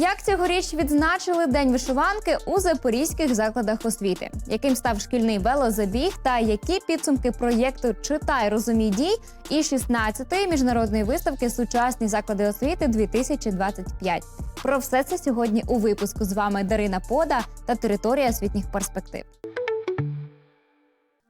Як цьогоріч відзначили День вишиванки у запорізьких закладах освіти? Яким став шкільний велозабіг та які підсумки проєкту Читай, розумій дій і 16-ї міжнародної виставки Сучасні заклади освіти 2025 Про все це сьогодні у випуску з вами Дарина Пода та територія освітніх перспектив.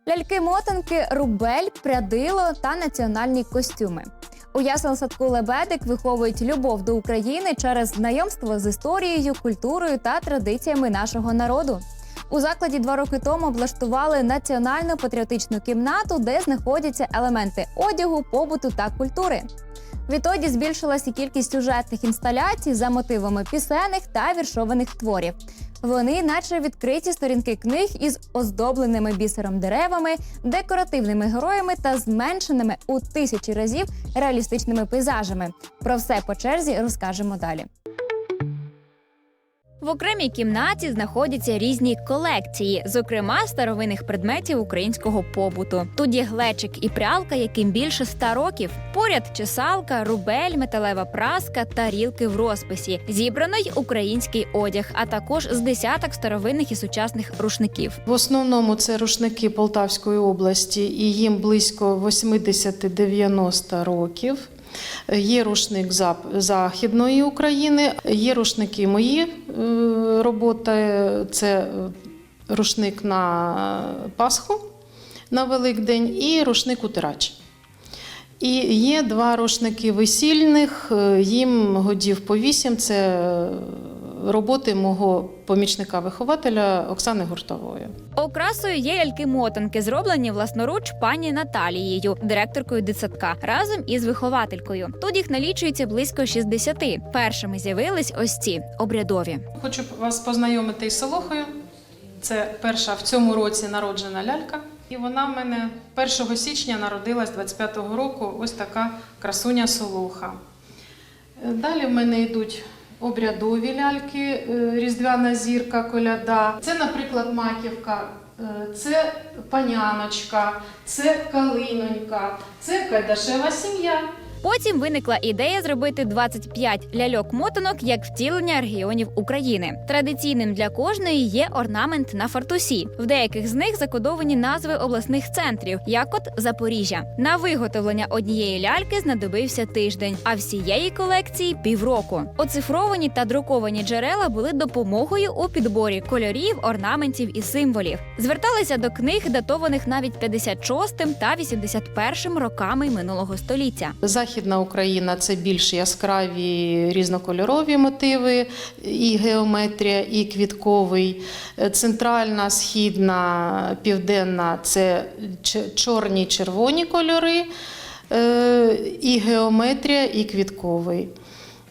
Ляльки-мотанки, рубель, прядило та національні костюми. У ясел садку Лебедик виховують любов до України через знайомство з історією, культурою та традиціями нашого народу. У закладі два роки тому облаштували національну патріотичну кімнату, де знаходяться елементи одягу, побуту та культури. Відтоді збільшилася кількість сюжетних інсталяцій за мотивами пісенних та віршованих творів. Вони, наче відкриті сторінки книг із оздобленими бісером деревами, декоративними героями та зменшеними у тисячі разів реалістичними пейзажами. Про все по черзі розкажемо далі. В окремій кімнаті знаходяться різні колекції, зокрема старовинних предметів українського побуту. Тут є глечик і прялка, яким більше ста років. Поряд чесалка, рубель, металева праска, тарілки в розписі. Зібрано й український одяг, а також з десяток старовинних і сучасних рушників. В основному це рушники Полтавської області, і їм близько 80-90 років. Є рушник Західної України, є рушники мої е, роботи. Це е, рушник на Пасху на Великдень і рушник утирач. І є два рушники весільних, е, їм годів по вісім. Це роботи мого помічника-вихователя Оксани Гуртової. Окрасою є ляльки-мотанки, зроблені власноруч пані Наталією, директоркою дитсадка, разом із вихователькою. Тут їх налічується близько 60. Першими з'явились ось ці обрядові. Хочу вас познайомити із Солохою. Це перша в цьому році народжена лялька. І вона в мене 1 січня народилась 25-го року. Ось така красуня Солоха. Е, Далі в мене йдуть обрядові ляльки, е, різдвяна зірка, коляда. Це, наприклад, маківка, е, це паняночка, це калинонька, це кайдашева сім'я. Потім виникла ідея зробити 25 ляльок-мотанок як втілення регіонів України. Традиційним для кожної є орнамент на фартусі. В деяких з них закодовані назви обласних центрів, як от Запоріжжя. На виготовлення однієї ляльки знадобився тиждень, а всієї колекції півроку. Оцифровані та друковані джерела були допомогою у підборі кольорів, орнаментів і символів. Зверталися до книг, датованих навіть 56 та 81 роками минулого століття. Західна Україна це більш яскраві різнокольорові мотиви, і геометрія, і квітковий. Центральна, східна, південна це чорні червоні кольори, е, і геометрія, і квітковий.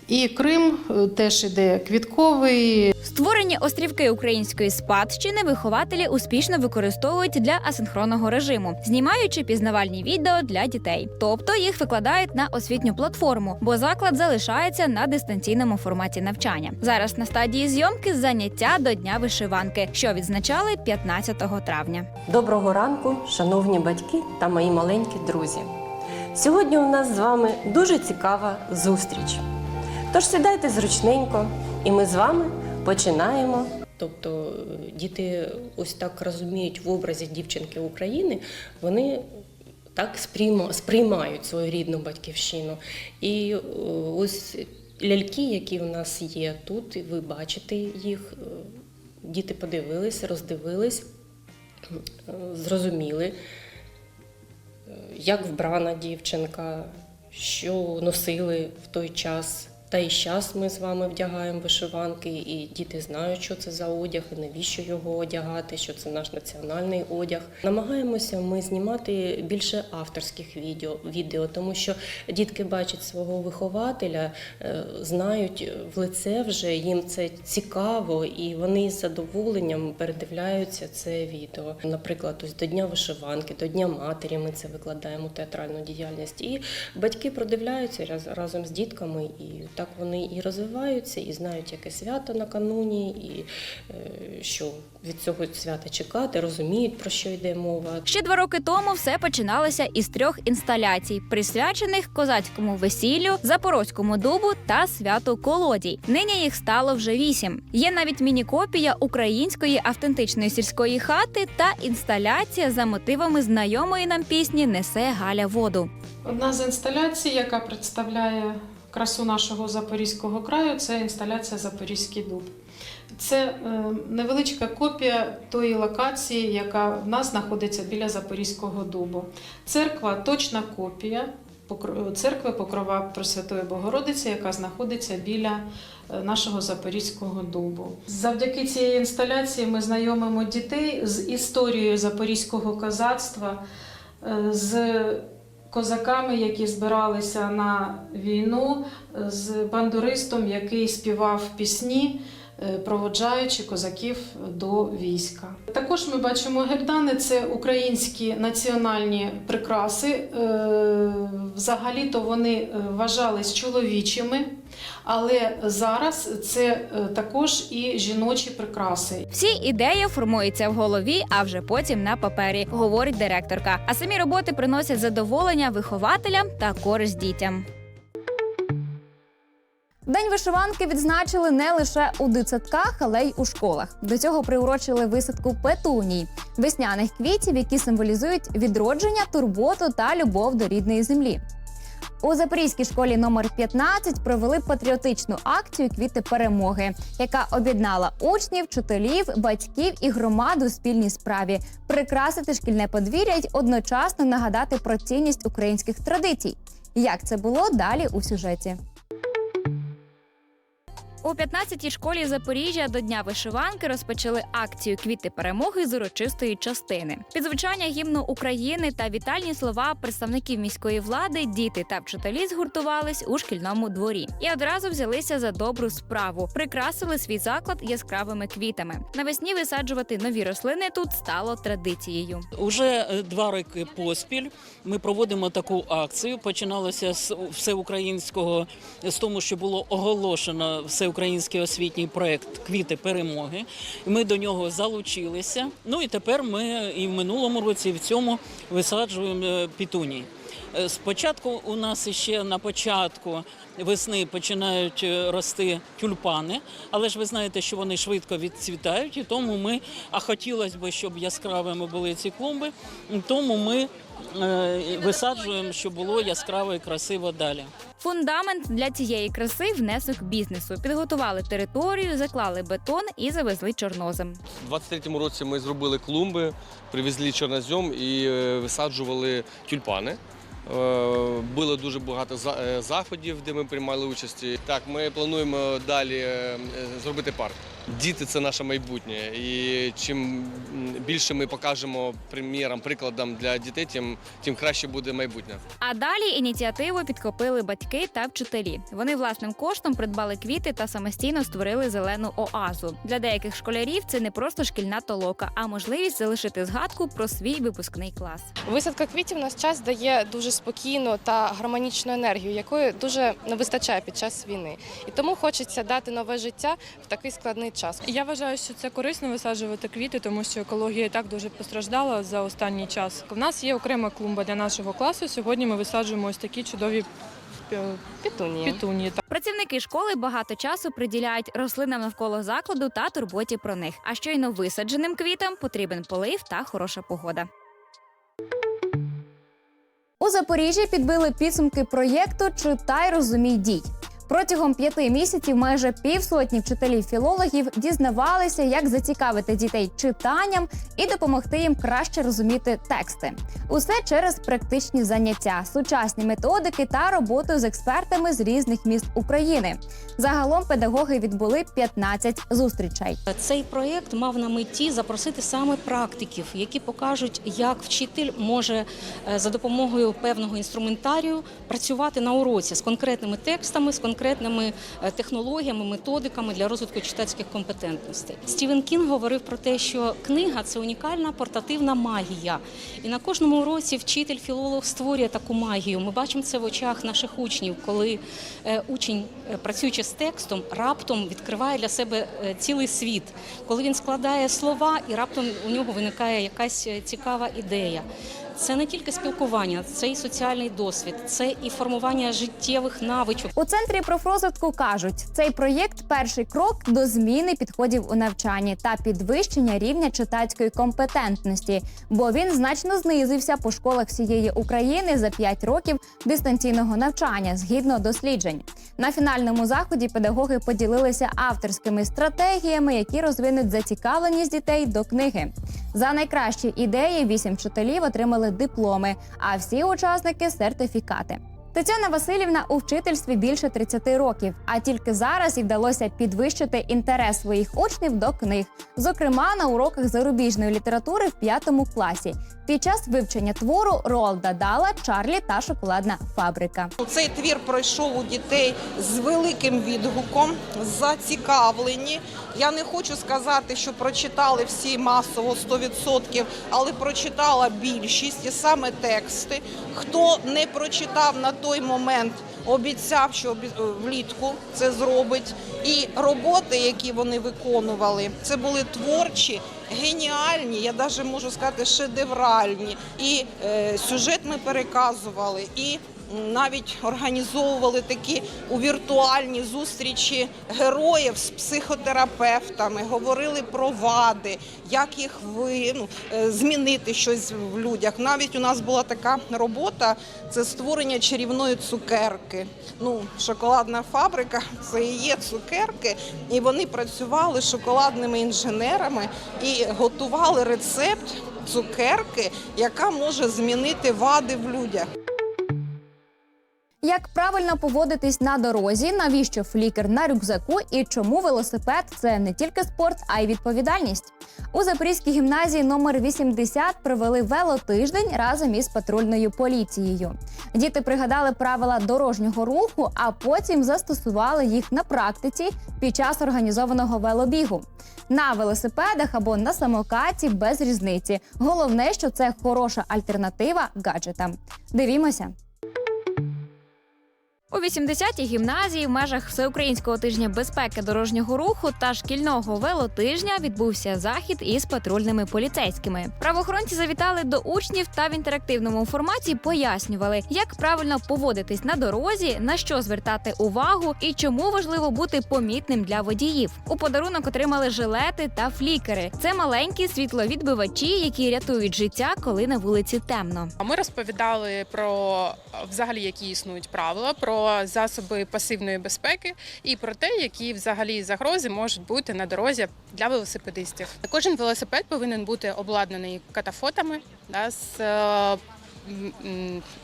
І Крим е, теж іде квітковий, Створені острівки української спадщини вихователі успішно використовують для асинхронного режиму, знімаючи пізнавальні відео для дітей. Тобто їх викладають на освітню платформу, бо заклад залишається на дистанційному форматі навчання. Зараз на стадії зйомки заняття до дня вишиванки, що відзначали 15 травня. Доброго ранку, шановні батьки та мої маленькі друзі. Сьогодні у нас з вами дуже цікава зустріч. Тож сідайте зручненько, і ми з вами починаємо. Тобто е, діти ось так розуміють в образі дівчинки України, вони так сприймають свою рідну батьківщину. І е, ось ляльки, які в нас є тут, ви бачите їх, е, діти подивились, роздивились, зрозуміли, як вбрана дівчинка, що носили в той час. Та і зараз ми з вами вдягаємо вишиванки, і діти знають, що це за одяг, і навіщо його одягати, що це наш національний одяг. Намагаємося ми знімати більше авторських відео, відео тому що дітки бачать свого вихователя, е, знають в лице вже, їм це цікаво, і вони з задоволенням передивляються це відео. Наприклад, ось до Дня вишиванки, до Дня матері ми це викладаємо театральну діяльність. І батьки продивляються раз- разом з дітками і так вони і розвиваються, і знають, яке свято накануні, і е, що від цього свята чекати, розуміють, про що йде мова. Ще два роки тому все починалося із трьох інсталяцій, присвячених козацькому весіллю, запорозькому дубу та святу колодій. Нині їх стало вже вісім. Є навіть міні-копія української автентичної сільської хати та інсталяція за мотивами знайомої нам пісні Несе Галя воду. Одна з інсталяцій, яка представляє красу нашого Запорізького краю, це інсталяція Запорізький дуб. Це е, невеличка копія тої локації, яка в нас знаходиться біля Запорізького дубу. Церква точна копія церкви Покрова Пресвятої Богородиці, яка знаходиться біля е, нашого Запорізького дубу. Завдяки цій інсталяції ми знайомимо дітей з історією запорізького козацтва, е, з козаками, які збиралися на війну, з бандуристом, який співав пісні. е, Проводжаючи козаків до війська, також ми бачимо гердани. Це українські національні прикраси. Е, Взагалі-то вони е, вважались чоловічими, але зараз це е, також і жіночі прикраси. Всі ідеї формуються в голові, а вже потім на папері, говорить директорка. А самі роботи приносять задоволення вихователям та користь дітям. День вишиванки відзначили не лише у дитсадках, але й у школах. До цього приурочили висадку петуній весняних квітів, які символізують відродження, турботу та любов до рідної землі. У Запорізькій школі номер 15 провели патріотичну акцію Квіти перемоги, яка об'єднала учнів, вчителів, батьків і громаду у спільній справі прикрасити шкільне подвір'я й одночасно нагадати про цінність українських традицій. Як це було далі у сюжеті? У 15-й школі Запоріжжя до Дня вишиванки розпочали акцію Квіти перемоги з урочистої частини. Під звучання гімну України та вітальні слова представників міської влади, діти та вчителі згуртувались у шкільному дворі і одразу взялися за добру справу. Прикрасили свій заклад яскравими квітами. Навесні висаджувати нові рослини тут стало традицією. Уже е, два роки поспіль ми проводимо таку акцію. Починалося з всеукраїнського з тому, що було оголошено всеукраїнський освітній проект Квіти перемоги. Ми до нього залучилися. Ну і тепер ми і в минулому році, і в цьому висаджуємо е, пітуній. Е, Спочатку у нас ще на початку весни починають е, рости тюльпани, але ж ви знаєте, що вони швидко відцвітають, і тому ми, а хотілося б, щоб яскравими були ці клумби, тому ми е, висаджуємо, щоб було яскраво і красиво далі. Фундамент для цієї краси внесок бізнесу. Підготували територію, заклали бетон і завезли чорнозем. У 23-му році ми зробили клумби, привезли чорнозем і е, висаджували тюльпани. Е, Було дуже багато е, заходів, де ми приймали участь. Так, ми плануємо далі е, зробити парк. Діти це наше майбутнє. І чим більше ми покажемо приміром, прикладом для дітей, тим, тим краще буде майбутнє. А далі ініціативу підхопили батьки та вчителі. Вони власним коштом придбали квіти та самостійно створили зелену оазу. Для деяких школярів це не просто шкільна толока, а можливість залишити згадку про свій випускний клас. Висадка квітів на час дає дуже спокійну та гармонічну енергію, якої дуже не вистачає під час війни. І тому хочеться дати нове життя в такий складний час. Я вважаю, що це корисно висаджувати квіти, тому що екологія і так дуже постраждала за останній час. У нас є окрема клумба для нашого класу. Сьогодні ми висаджуємо ось такі чудові е, Пітунії. пітунії. Працівники школи багато часу приділяють рослинам навколо закладу та турботі про них. А щойно висадженим квітам потрібен полив та хороша погода. У Запоріжжі підбили підсумки проєкту Читай, розумій, дій. Протягом п'яти місяців майже півсотні вчителів-філологів дізнавалися, як зацікавити дітей читанням і допомогти їм краще розуміти тексти. Усе через практичні заняття, сучасні методики та роботу з експертами з різних міст України. Загалом педагоги відбули 15 зустрічей. Цей проєкт мав на меті запросити саме практиків, які покажуть, як вчитель може е, за допомогою певного інструментарію працювати на уроці з конкретними текстами, з конкретними конкретними е, технологіями, методиками для розвитку читацьких компетентностей. Стівен Кінг говорив про те, що книга це унікальна портативна магія. І на кожному уроці вчитель-філолог створює таку магію. Ми бачимо це в очах наших учнів, коли е, учень, е, працюючи з текстом, раптом відкриває для себе цілий світ, коли він складає слова, і раптом у нього виникає якась цікава ідея. Це не тільки спілкування, це і соціальний досвід, це і формування життєвих навичок. У центрі профрозвитку кажуть, цей проєкт перший крок до зміни підходів у навчанні та підвищення рівня читацької компетентності, бо він значно знизився по школах всієї України за 5 років дистанційного навчання згідно досліджень. На фінальному заході педагоги поділилися авторськими стратегіями, які розвинуть зацікавленість дітей до книги. За найкращі ідеї вісім вчителів отримали дипломи, а всі учасники сертифікати. Тетяна Васильівна у вчительстві більше 30 років, а тільки зараз їй вдалося підвищити інтерес своїх учнів до книг, зокрема на уроках зарубіжної літератури в п'ятому класі, під час вивчення твору Ролда Дала Чарлі та шоколадна фабрика. Цей твір пройшов у дітей з великим відгуком, зацікавлені. Я не хочу сказати, що прочитали всі масово 100%, але прочитала більшість і саме тексти. Хто не прочитав на той момент, обіцяв, що влітку це зробить. І роботи, які вони виконували, це були творчі, геніальні, я навіть можу сказати, шедевральні. І е, сюжет ми переказували, і навіть організовували такі у віртуальні зустрічі героїв з психотерапевтами, говорили про вади, як їх ви, ну, е, змінити щось в людях. Навіть у нас була така робота це створення чарівної цукерки. Ну, шоколадна фабрика це і є цукерки, і вони працювали шоколадними інженерами і готували рецепт цукерки, яка може змінити вади в людях. Як правильно поводитись на дорозі, навіщо флікер на рюкзаку і чому велосипед це не тільки спорт, а й відповідальність? У Запорізькій гімназії номер 80 провели велотиждень разом із патрульною поліцією. Діти пригадали правила дорожнього руху, а потім застосували їх на практиці під час організованого велобігу. На велосипедах або на самокаті без різниці. Головне, що це хороша альтернатива гаджетам. Дивімося. У 80-й гімназії в межах всеукраїнського тижня безпеки дорожнього руху та шкільного велотижня відбувся захід із патрульними поліцейськими. Правоохоронці завітали до учнів та в інтерактивному форматі пояснювали, як правильно поводитись на дорозі, на що звертати увагу і чому важливо бути помітним для водіїв. У подарунок отримали жилети та флікери. Це маленькі світловідбивачі, які рятують життя, коли на вулиці темно. Ми розповідали про взагалі, які існують правила, про засоби пасивної безпеки і про те, які взагалі загрози можуть бути на дорозі для велосипедистів. Кожен велосипед повинен бути обладнаний катафотами да, з е,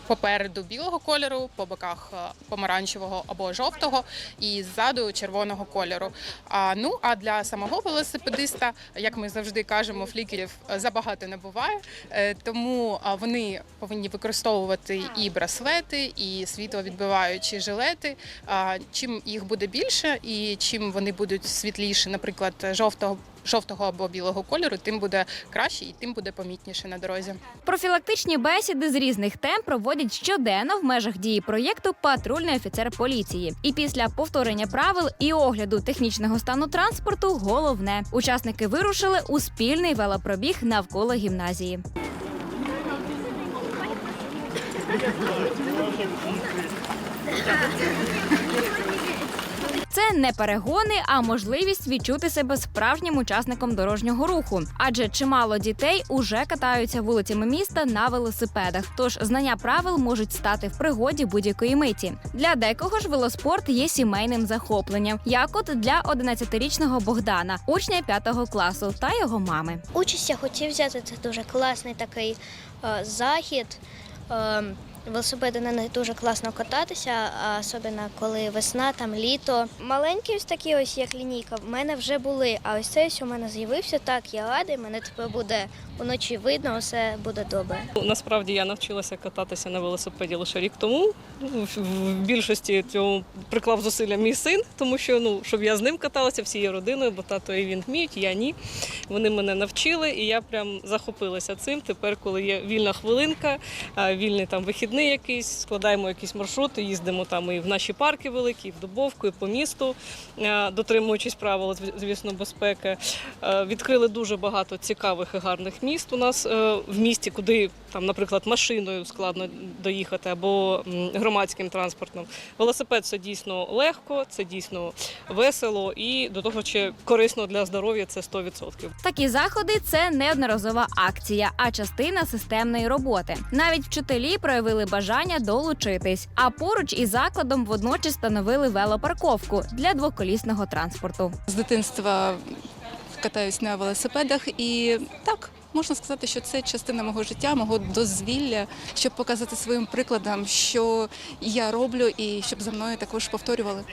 попереду білого кольору, по боках е, помаранчевого або жовтого, і ззаду червоного кольору. А ну а для самого велосипедиста, як ми завжди кажемо, флікерів е, забагато не буває. Е, Тому вони повинні використовувати і браслети, і світловідбиваючі жилети. Чим їх буде більше, і чим вони будуть світліші, наприклад, жовтого. Жовтого або білого кольору, тим буде краще і тим буде помітніше на дорозі. Профілактичні бесіди з різних тем проводять щоденно в межах дії проєкту Патрульний офіцер поліції. І після повторення правил і огляду технічного стану транспорту головне учасники вирушили у спільний велопробіг навколо гімназії. Це не перегони, а можливість відчути себе справжнім учасником дорожнього руху. Адже чимало дітей уже катаються вулицями міста на велосипедах. Тож знання правил можуть стати в пригоді будь-якої миті. Для декого ж велоспорт є сімейним захопленням, як от для 11-річного Богдана, учня 5 класу та його мами. Участь я хотів взяти, це дуже класний такий е, захід. Е, Велосипеди на них дуже класно кататися, особливо коли весна, там літо. Маленькі ось такі ось як лінійка, в мене вже були. А ось цей у мене з'явився. Так, я радий, мене тепер буде уночі видно, все буде добре. Насправді я навчилася кататися на велосипеді лише рік тому. Ну, в більшості цього приклав зусилля мій син, тому що ну щоб я з ним каталася всією родиною, бо тато і він вміють, я ні. Вони мене навчили, і я прям захопилася цим. Тепер, коли є вільна хвилинка, вільний там вихідний якийсь, складаємо якісь маршрути, їздимо там і в наші парки великі, і в Дубовку, і по місту, дотримуючись правил, звісно, безпеки. Е, Відкрили дуже багато цікавих і гарних міст у нас е, в місті, куди там, наприклад, машиною складно доїхати або громадським транспортом. Велосипед це дійсно легко, це дійсно весело і до того ще корисно для здоров'я це 100%. Такі заходи це неодноразова акція, а частина системної роботи. Навіть вчителі проявили бажання долучитись. А поруч із закладом водночас встановили велопарковку для двоколісного транспорту. З дитинства катаюсь на велосипедах і так. Можна сказати, що це частина мого життя, мого дозвілля, щоб показати своїм прикладом, що я роблю, і щоб за мною також повторювали.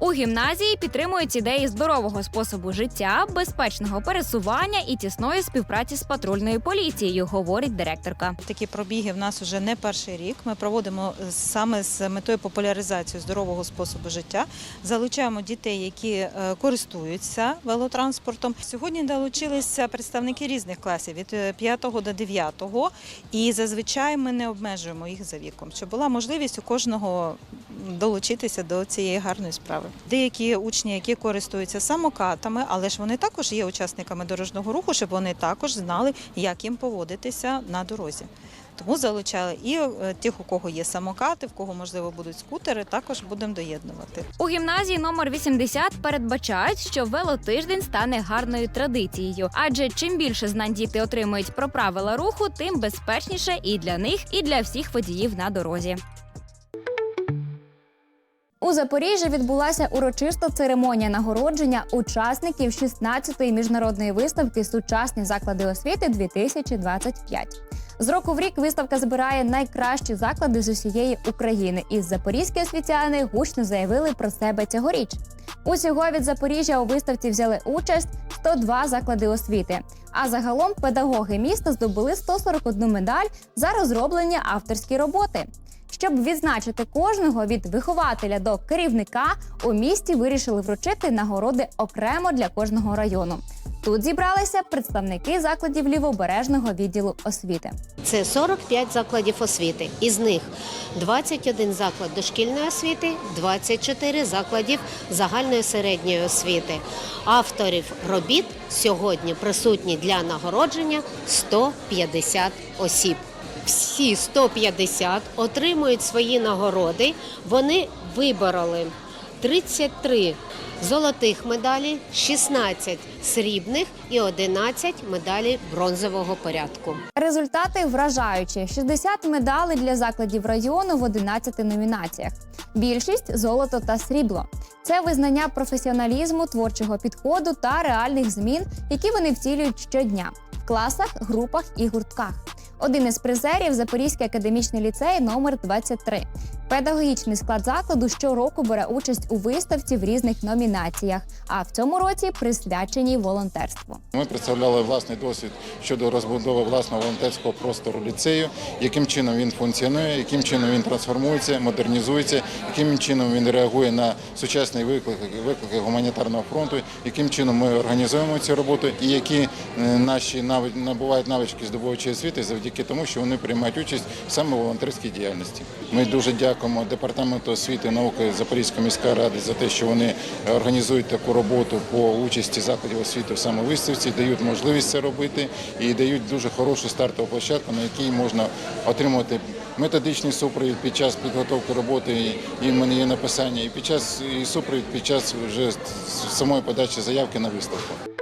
У гімназії підтримують ідеї здорового способу життя, безпечного пересування і тісної співпраці з патрульною поліцією, говорить директорка. Такі пробіги в нас вже не перший рік. Ми проводимо саме з метою популяризації здорового способу життя. Залучаємо дітей, які е, користуються велотранспортом. Сьогодні долучилися представники різних класів від 5 до 9. І зазвичай ми не обмежуємо їх за віком, щоб була можливість у кожного долучитися до цієї гарної справи. Деякі учні, які користуються самокатами, але ж вони також є учасниками дорожнього руху, щоб вони також знали, як їм поводитися на дорозі. Тому залучали і е, тих, у кого є самокати, в кого можливо будуть скутери, також будемо доєднувати. У гімназії номер 80 передбачають, що велотиждень стане гарною традицією, адже чим більше знань діти отримують про правила руху, тим безпечніше і для них, і для всіх водіїв на дорозі. У Запоріжжі відбулася урочиста церемонія нагородження учасників 16-ї міжнародної виставки Сучасні заклади освіти 2025 З року в рік виставка збирає найкращі заклади з усієї України. І запорізькі освітяни гучно заявили про себе цьогоріч. Усього від Запоріжжя у виставці взяли участь 102 заклади освіти. А загалом педагоги міста здобули 141 медаль за розроблення авторські роботи. Щоб відзначити кожного від вихователя до керівника, у місті вирішили вручити нагороди окремо для кожного району. Тут зібралися представники закладів лівобережного відділу освіти. Це 45 закладів освіти. Із них 21 заклад дошкільної освіти, 24 закладів загальної середньої освіти. Авторів робіт сьогодні присутні для нагородження 150 осіб. Всі 150 отримують свої нагороди. Вони вибороли 33 золотих медалі, 16 срібних і 11 медалей бронзового порядку. Результати вражаючі: 60 медалей для закладів району в 11 номінаціях. Більшість золото та срібло. Це визнання професіоналізму, творчого підходу та реальних змін, які вони втілюють щодня в класах, групах і гуртках. Один із призерів Запорізький академічний ліцей номер 23 Педагогічний склад закладу щороку бере участь у виставці в різних номінаціях, а в цьому році присвяченій волонтерству. Ми представляли власний досвід щодо розбудови власного волонтерського простору ліцею, яким чином він функціонує, яким чином він трансформується, модернізується, яким чином він реагує на сучасні виклики, виклики гуманітарного фронту, яким чином ми організуємо цю роботу і які е, наші набувають навички здобувачі освіти завдяки тому, що вони приймають участь саме в волонтерській діяльності. Ми дуже дякуємо департаменту освіти і науки Запорізької міської ради за те, що вони організують таку роботу по участі закладів освіти в самовиставці, дають можливість це робити і дають дуже хорошу стартову площадку, на якій можна отримувати методичний супровід під час підготовки роботи і мене написання, і під час і супровід під час вже самої подачі заявки на виставку.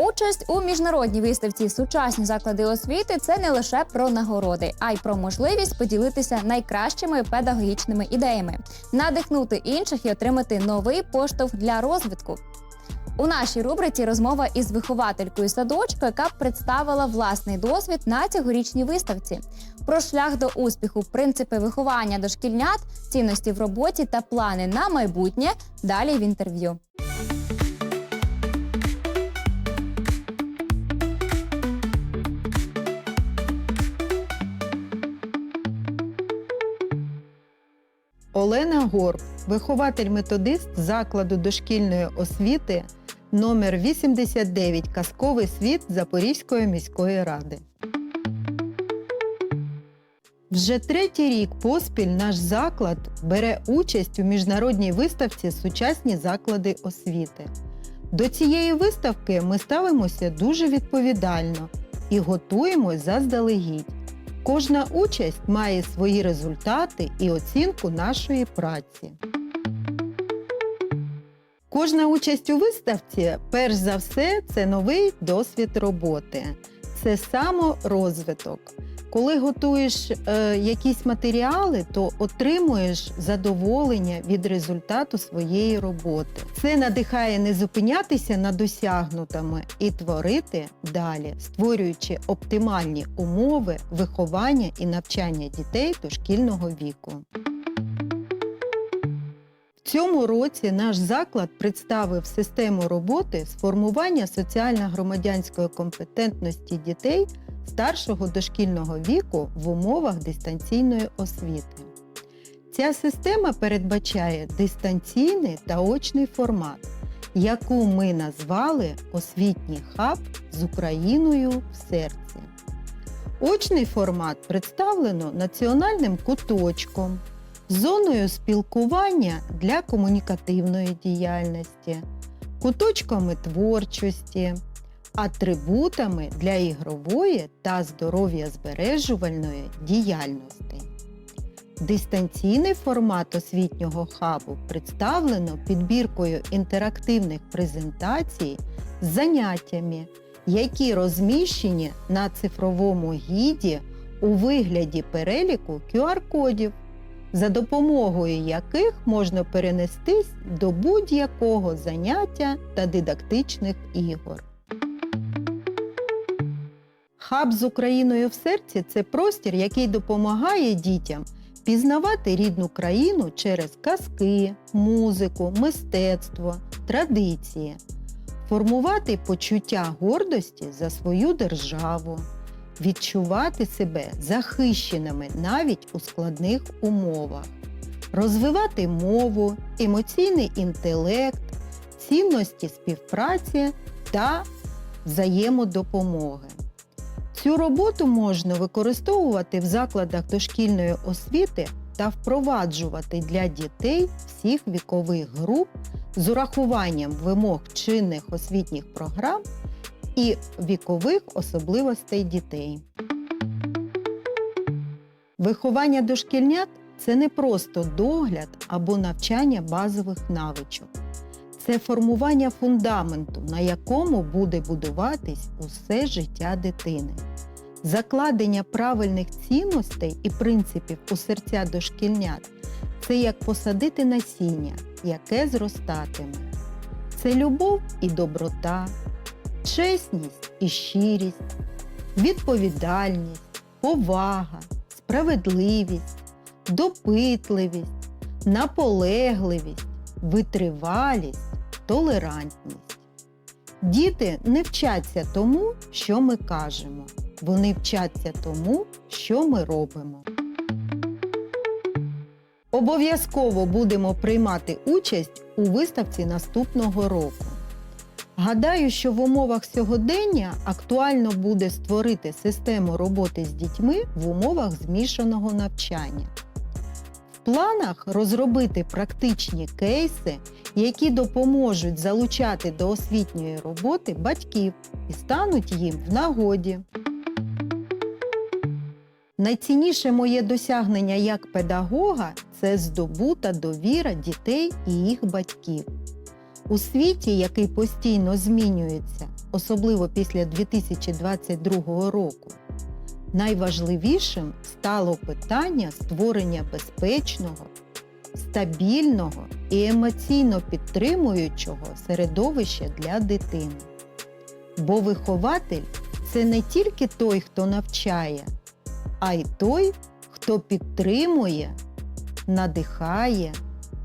Участь у міжнародній виставці Сучасні заклади освіти це не лише про нагороди, а й про можливість поділитися найкращими педагогічними ідеями, надихнути інших і отримати новий поштовх для розвитку. У нашій рубриці розмова із вихователькою садочка, яка представила власний досвід на цьогорічній виставці. Про шлях до успіху, принципи виховання дошкільнят, цінності в роботі та плани на майбутнє. Далі в інтерв'ю. Олена Горб, вихователь-методист закладу дошкільної освіти номер 89 Казковий світ Запорізької міської ради. Вже третій рік поспіль наш заклад бере участь у міжнародній виставці Сучасні заклади освіти. До цієї виставки ми ставимося дуже відповідально і готуємось заздалегідь. Кожна участь має свої результати і оцінку нашої праці. Кожна участь у виставці, перш за все, це новий досвід роботи, це саморозвиток. Коли готуєш е, якісь матеріали, то отримуєш задоволення від результату своєї роботи. Це надихає не зупинятися на досягнутому і творити далі, створюючи оптимальні умови виховання і навчання дітей дошкільного віку. Цьому році наш заклад представив систему роботи з формування соціально-громадянської компетентності дітей старшого дошкільного віку в умовах дистанційної освіти. Ця система передбачає дистанційний та очний формат, яку ми назвали Освітній хаб з Україною в серці. Очний формат представлено національним куточком, зоною спілкування для комунікативної діяльності, куточками творчості, атрибутами для ігрової та здоров'я-збережувальної діяльності. Дистанційний формат освітнього хабу представлено підбіркою інтерактивних презентацій з заняттями, які розміщені на цифровому гіді у вигляді переліку QR-кодів, за допомогою яких можна перенестись до будь-якого заняття та дидактичних ігор. Хаб з Україною в серці це простір, який допомагає дітям пізнавати рідну країну через казки, музику, мистецтво, традиції, формувати почуття гордості за свою державу, відчувати себе захищеними навіть у складних умовах, розвивати мову, емоційний інтелект, цінності співпраці та взаємодопомоги. Цю роботу можна використовувати в закладах дошкільної освіти та впроваджувати для дітей всіх вікових груп з урахуванням вимог чинних освітніх програм і вікових особливостей дітей. Виховання дошкільнят це не просто догляд або навчання базових навичок. Це формування фундаменту, на якому буде будуватись усе життя дитини. Закладення правильних цінностей і принципів у серця дошкільнят це як посадити насіння, яке зростатиме. Це любов і доброта, чесність і щирість, відповідальність, повага, справедливість, допитливість, наполегливість, витривалість, толерантність. Діти не вчаться тому, що ми кажемо. Вони вчаться тому, що ми робимо. Обов'язково будемо приймати участь у виставці наступного року. Гадаю, що в умовах сьогодення актуально буде створити систему роботи з дітьми в умовах змішаного навчання. Планах розробити практичні кейси, які допоможуть залучати до освітньої роботи батьків і стануть їм в нагоді. Найцінніше моє досягнення як педагога це здобута довіра дітей і їх батьків. У світі, який постійно змінюється, особливо після 2022 року, найважливішим стало питання створення безпечного, стабільного і емоційно підтримуючого середовища для дитини. Бо вихователь це не тільки той, хто навчає, а й той, хто підтримує, надихає,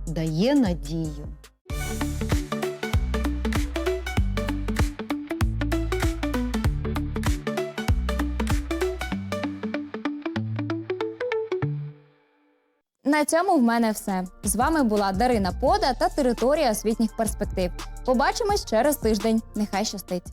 дає надію. На цьому в мене все. З вами була Дарина Пода та територія освітніх перспектив. Побачимось через тиждень. Нехай щастить!